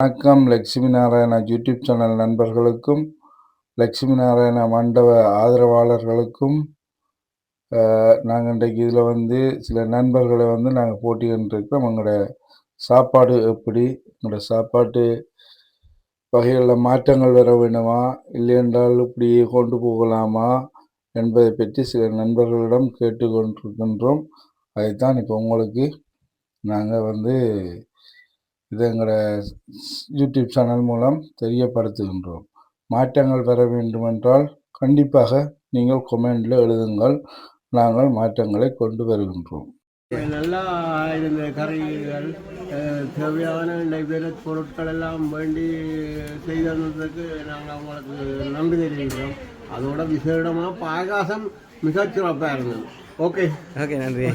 வணக்கம். Lakshmi Narayana YouTube channel நண்பர்களுக்கும் லட்சுமி நாராயண மண்டப ஆதரவாளர்களுக்கும் நாங்கள் இன்றைக்கு இதில் வந்து சில நண்பர்களை வந்து நாங்கள் போட்டிக்கிட்டுருக்கோம் எங்களோட சாப்பாடு எப்படி? எங்களோட சாப்பாட்டு வகைகளில் மாற்றங்கள் வர வேண்டுமா? இல்லையென்றால் இப்படி கொண்டு போகலாமா? என்பதை பற்றி சில நண்பர்களிடம் கேட்டுக்கொண்டிருக்கின்றோம். அதைத்தான் இப்போ உங்களுக்கு நாங்கள் வந்து இதை எங்களோட யூடியூப் சேனல் மூலம் தெரியப்படுத்துகின்றோம். மாற்றங்கள் பெற வேண்டுமென்றால் கண்டிப்பாக நீங்கள் கொமெண்டில் எழுதுங்கள். நாங்கள் மாற்றங்களை கொண்டு வருகின்றோம். நல்லா இருந்த கறிகள் அஹ், தேவையான நடைபெற பொருட்கள் எல்லாம் வேண்டி செய்ததுக்கு நாங்கள் அவங்களுக்கு நன்றி தெரிவிக்கிறோம். அதோட விசேடமாக பாயாசம் மிகச் சிறப்பாக இருந்தது. ஓகே ஓகே நன்றி.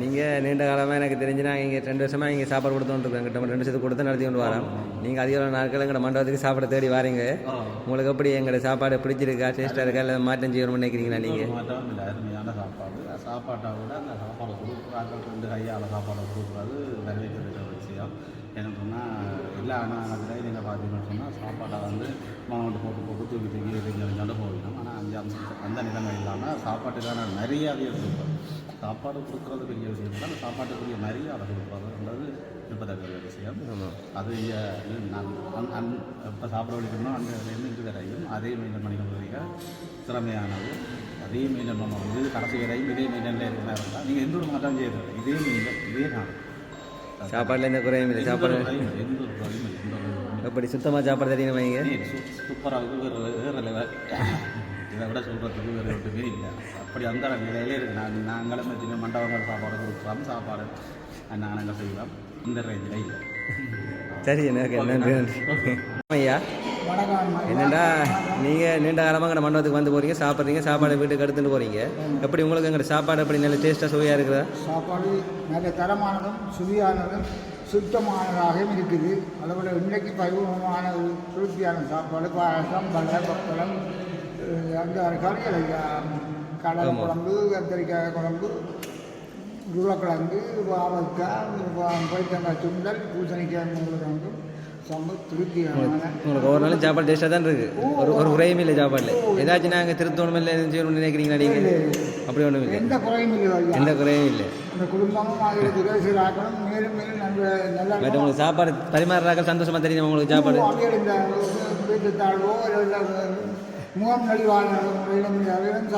நீங்கள் நீண்ட காலமாக எனக்கு தெரிஞ்சு நான் இங்கே ரெண்டு வருஷமாக இங்கே சாப்பாடு கொடுத்துருக்கேன் கிட்ட ரெண்டு வருஷத்துக்கு கொடுத்து நடத்தி கொண்டு வரோம் நீங்கள் அதிக நாட்கள் எங்களோட மண்டபத்துக்கு சாப்பாடு தேடி வரீங்க. உங்களுக்கு எப்படி எங்களோட சாப்பாடு பிடிச்சிருக்கா டேஸ்ட்டாக இருக்கா இல்லை மாற்றம் செய்யணும்னு நினைக்கிறீங்களா நீங்கள் மாற்றம் அருமையான சாப்பாடு. சாப்பாட்டை விட அந்த சாப்பாடை கொடுக்குறாங்க ரெண்டு கையால் சாப்பாடை கொடுக்குறது நிறைவேற்ற விஷயம். எனக்கு சொன்னால் எல்லா அண்ணாங்கிட்ட நீங்கள் பார்த்தீங்கன்னு சொன்னால் சாப்பாட்டை வந்து மாவட்டம் போட்டு போட்டு தூக்கி தூக்கி எரிஞ்சு போகணும் ஆனால் அஞ்சு அந்த அந்த நிலைமை இல்லாமல் சாப்பாட்டுக்கான நிறையாவே இருக்கும் சாப்பாடு கொடுக்குறது பெரிய விஷயம் இல்லை அந்த சாப்பாட்டுக்குரிய மரியாதை கொடுக்குறதுன்றது விருப்பத்தக்க விஷயம் அது இங்க நான் அந் இப்போ சாப்பிட வலிக்கணும் அந்த வேலையிலேருந்து இது வரையும் அதே மெயின்டைன் பண்ணிக்க திறமையானது அதே மெயின்டைன் பண்ண இது கடைசி வரையும் இதே மெயின்டைனில் இருக்கிற இருந்தால் நீங்கள் எந்த ஒரு மாற்றம் செய்யறது இதே மெயின்டைன் இதே நான் சாப்பாட்டில் எந்த குறையும் இல்லை. சாப்பாடு. எந்த ஒரு குறையும் இல்லை. ஒரு எப்படி சுத்தமாக சாப்பாடு தெரியும் வைங்க சூப்பராக வேறு லெவல் இதை விட சொல்கிறதுக்கு வேறு ஒன்றுமே இல்லை. அப்படி அந்த நிலையிலே இருக்கு. நான் நாங்களும் வச்சுங்க மண்டபங்கள் சாப்பாடு கொடுக்குறோம் சாப்பாடு. நாங்கள் செய்வோம் இந்த ரேஞ்சில் இல்லை. சரி ஓகே நன்றி நன்றி ஐயா என்னடா நீங்கள் நீண்ட காலமாக எங்கள் மண்டபத்துக்கு வந்து போகிறீங்க சாப்பிட்றீங்க? சாப்பாடு வீட்டுக்கு எடுத்துகிட்டு போகிறீங்க எப்படி உங்களுக்கு எங்களோட சாப்பாடு எப்படி நல்ல டேஸ்ட்டாக சுவையாக இருக்குதா? சாப்பாடு நல்ல தரமானதும் சுவையானதும் சுத்தமானதாகவும் இருக்குது. அதோட இன்றைக்கு ஒரு திருப்தியான சாப்பாடு பாயசம் பல பப்பளம் அந்த கறிகள் கடலை குழம்பு கத்திரிக்காய் குழம்பு உருளைக்கிழங்கு பாவக்காய் பைத்தங்காய் சுண்டல் பூசணிக்காய் குழம்பு உங்களுக்கு ஒவ்வொரு நாளும் சாப்பாடு டேஸ்ட்டாக தான் இருக்குது ஒரு ஒரு குறையும் இல்லை சாப்பாடில் ஏதாச்சும் நாங்கள் திருத்தணும் இல்லை செய்யணும்னு நினைக்கிறீங்களா நீங்கள் அப்படி ஒன்றும் இல்லை. எந்த குறையும் இல்லை எந்த குறையும் இல்லை. அந்த குடும்பமும் மேலும் மேலும் நல்ல உங்களுக்கு சாப்பாடு பரிமாறுறாங்க சந்தோஷமாக தெரியும் உங்களுக்கு சாப்பாடு? அவைகள் இந்த முகம் நலிவான முறையிலும் அவைகளும்